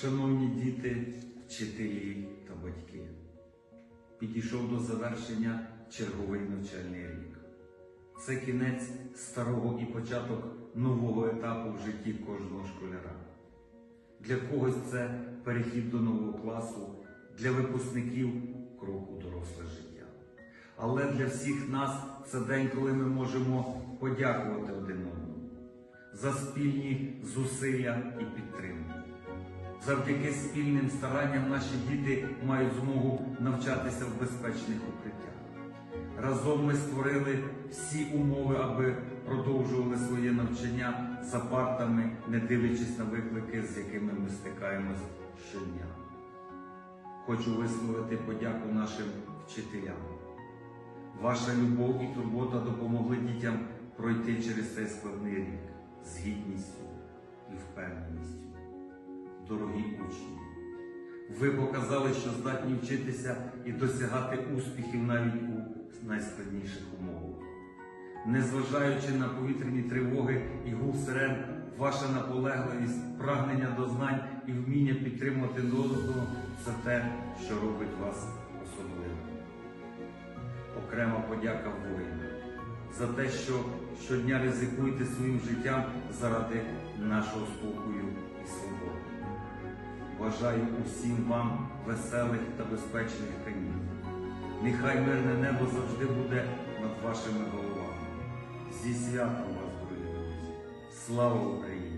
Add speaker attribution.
Speaker 1: Шановні діти, вчителі та батьки, підійшов до завершення черговий навчальний рік. Це кінець старого і початок нового етапу в житті кожного школяра. Для когось це перехід до нового класу, для випускників крок у доросле життя. Але для всіх нас це день, коли ми можемо подякувати один одному за спільні зусилля і підтримку. Завдяки спільним старанням наші діти мають змогу навчатися в безпечних укриттях. Разом ми створили всі умови, аби продовжували своє навчання за партами, не дивлячись на виклики, з якими ми стикаємось щодня. Хочу висловити подяку нашим вчителям. Ваша любов і турбота допомогли дітям пройти через цей складний рік з гідністю і впевненістю. Дорогі учні, ви показали, що здатні вчитися і досягати успіхів навіть у найскладніших умовах. Незважаючи на повітряні тривоги і гул сирен, ваша наполегливість, прагнення до знань і вміння підтримувати одного – це те, що робить вас особливим. Окрема подяка воїнам за те, що щодня ризикуєте своїм життям заради нашого спокою і свободи. Бажаю усім вам веселих та безпечних канів. Нехай мирне небо завжди буде над вашими головами. Зі святом вас, дорогі друзі! Слава Україні!